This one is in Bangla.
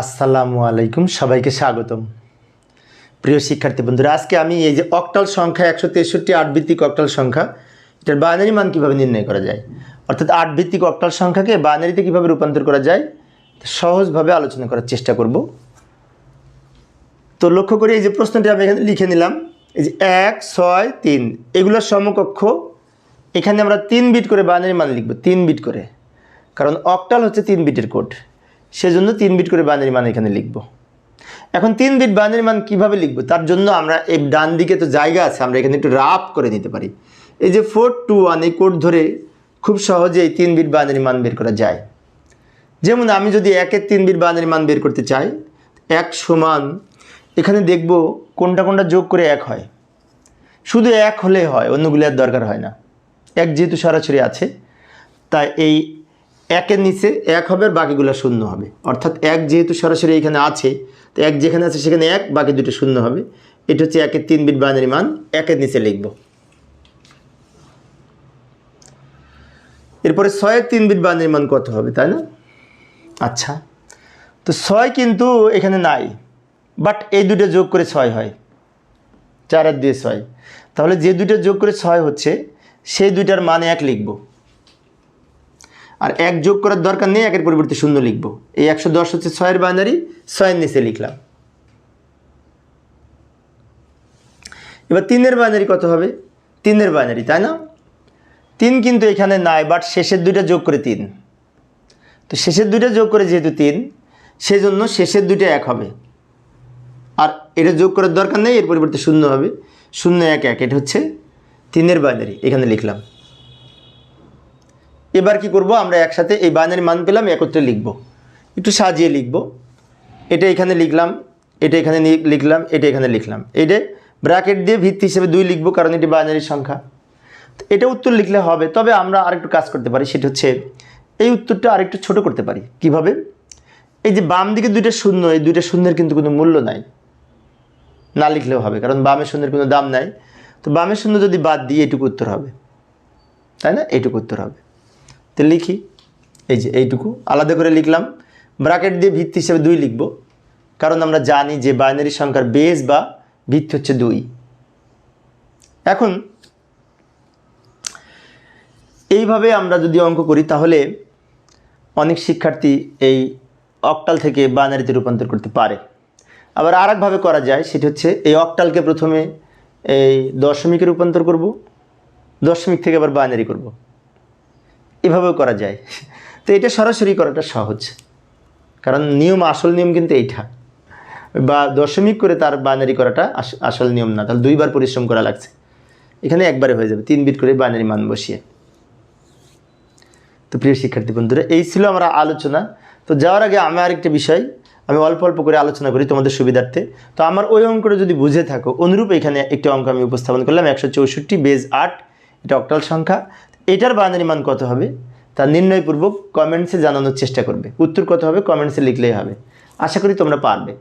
আসসালামু আলাইকুম, সবাইকে স্বাগতম। প্রিয় শিক্ষার্থী বন্ধুরা, আজকে আমি এই যে অক্টাল সংখ্যা একশো তেষট্টি আট ভিত্তিক অক্টাল সংখ্যা, এটার বাইনারি মান কীভাবে নির্ণয় করা যায়? অর্থাৎ আট ভিত্তিক অক্টাল সংখ্যাকে বাইনারিতে কীভাবে রূপান্তর করা যায়? সহজভাবে আলোচনা করার চেষ্টা করব। তো লক্ষ্য করি এই যে প্রশ্নটি আমি এখানে লিখে নিলাম, এই যে এক, ছয়, তিন এগুলোর সমকক্ষ। এখানে আমরা তিন বিট করে বাইনারি মান লিখব, তিন বিট করে। কারণ অক্টাল হচ্ছে তিন বিটের কোড সেজন্য তিন বিট করে বাইনারি মান এখানে লিখব। এখন তিন বিট বাইনারি মান কীভাবে লিখব? তার জন্য আমরা এই ডান দিকে তো জায়গা আছে, আমরা এখানে একটু রাফ করে নিতে পারি। এই যে ফোর টু ওয়ান এই কোড ধরে খুব সহজেই তিন বিট বাইনারি মান বের করা যায়। যেমন আমি যদি একের তিন বিট বাইনারি মান বের করতে চাই, এক সমান, এখানে দেখব কোনটা কোনটা যোগ করে এক হয়। শুধু এক হলে হয়, অন্যগুলি আর দরকার হয় না। এক যেহেতু সরাসরি আছে, তাই এই একের নিচে এক হবে আর বাকিগুলো শূন্য হবে। অর্থাৎ এক যেহেতু সরাসরি এখানে আছে, তো এক যেখানে আছে সেখানে এক, বাকি দুটো শূন্য হবে। এটা হচ্ছে একের তিন বিট বাইনারি মান, একের নিচে লিখব। এরপরে ছয়ের তিন বিট বাইনারি মান কত হবে, তাই না? আচ্ছা তো ছয় কিন্তু এখানে নাই বাট এই দুটো যোগ করে ছয় হয়। চার আর দিয়ে ছয়। তাহলে যে দুটো যোগ করে ছয় হচ্ছে, সেই দুইটার মানে এক লিখব। আর এক যোগ করার দরকার নেই, একের পরিবর্তে শূন্য লিখব। এই একশো দশ হচ্ছে ছয়ের বাইনারি ছয়ের নিচে লিখলাম। এবার তিনের বাইনারি কত হবে? তিনের বাইনারি তাই না? তিন কিন্তু এখানে নাই বাট শেষের দুইটা যোগ করে তিন। তো শেষের দুইটা যোগ করে যেহেতু তিন, সেজন্য শেষের দুইটা এক হবে। আর এটা যোগ করার দরকার নেই, এর পরিবর্তে শূন্য হবে। শূন্য এক এক, এটা হচ্ছে তিনের বাইনারি এখানে লিখলাম। এবার কি করব? আমরা একসাথে এই বাইনারি মান পেলাম, একত্রে লিখব। একটু সাজিয়ে লিখব। এটা এখানে লিখলাম, এটা এখানে লিখলাম, এটা এখানে লিখলাম। এটা ব্র্যাকেট দিয়ে ভিত্তি হিসেবে দুই লিখব, কারণ এটি বাইনারি সংখ্যা। এটা উত্তর লিখলে হবে, তবে আমরা আরেকটু কাজ করতে পারি, সেটা হচ্ছে এই উত্তরটা আরেকটু ছোট করতে পারি। কীভাবে? এই যে বাম দিকে দুইটা শূন্য, এই দুইটা শূন্যের কিন্তু কোনো মূল্য নাই। না লিখলেও হবে, কারণ বামের শূন্যের কোনো দাম নাই। তো বামের শূন্য যদি বাদ দিই, এটুকু উত্তর হবে। তাই না? এটুকু উত্তর হবে। তো লিখি। এই যে এইটুকু। আলাদা করে লিখলাম। ব্র্যাকেট দিয়ে ভিত্তি হিসেবে দুই লিখব। কারণ আমরা জানি যে বাইনারি সংখ্যার বেস বা ভিত্তি হচ্ছে দুই। এখন এইভাবে আমরা যদি অঙ্ক করি, তাহলে অনেক শিক্ষার্থী এই অক্টাল থেকে বাইনারিতে রূপান্তর করতে পারে। আবার আরেকভাবে করা যায়, সেটা হচ্ছে এই অক্টালকে প্রথমে এই দশমিকে রূপান্তর করব। দশমিক থেকে আবার বাইনারি করব। এভাবেও করা যায়। তো এটা সরাসরি করাটা সহজ। কারণ নিয়ম, আসল নিয়ম কিন্তু এইটা। বা দশমিক করে তার বাইনারি করাটা আস- আসল নিয়ম না। তাহলে দুইবার পরিশ্রম করা লাগছে। এখানে একবারে হয়ে যাবে, তিন বিট করে বাইনারি মান বসিয়ে। তো প্রিয় শিক্ষার্থী বন্ধুরা, এই ছিল আমার আলোচনা। তো যাওয়ার আগে আমি আরেকটা বিষয়, আমি অল্প অল্প করে আলোচনা করি তোমাদের সুবিধার্থে। তো আমার ওই অঙ্কটা যদি বুঝে থাকো, অনুরূপ এখানে একটি অঙ্ক আমি উপস্থাপন করলাম, একশো চৌষট্টি বেজ আট, এটা অক্টাল সংখ্যা। এটার বাইনারি মান কত হবে? তা নির্ণয়পূর্বক কমেন্টসে জানানোর চেষ্টা করবে। উত্তর কত হবে? কমেন্টসে লিখলেই হবে। আশা করি তোমরা পারবে।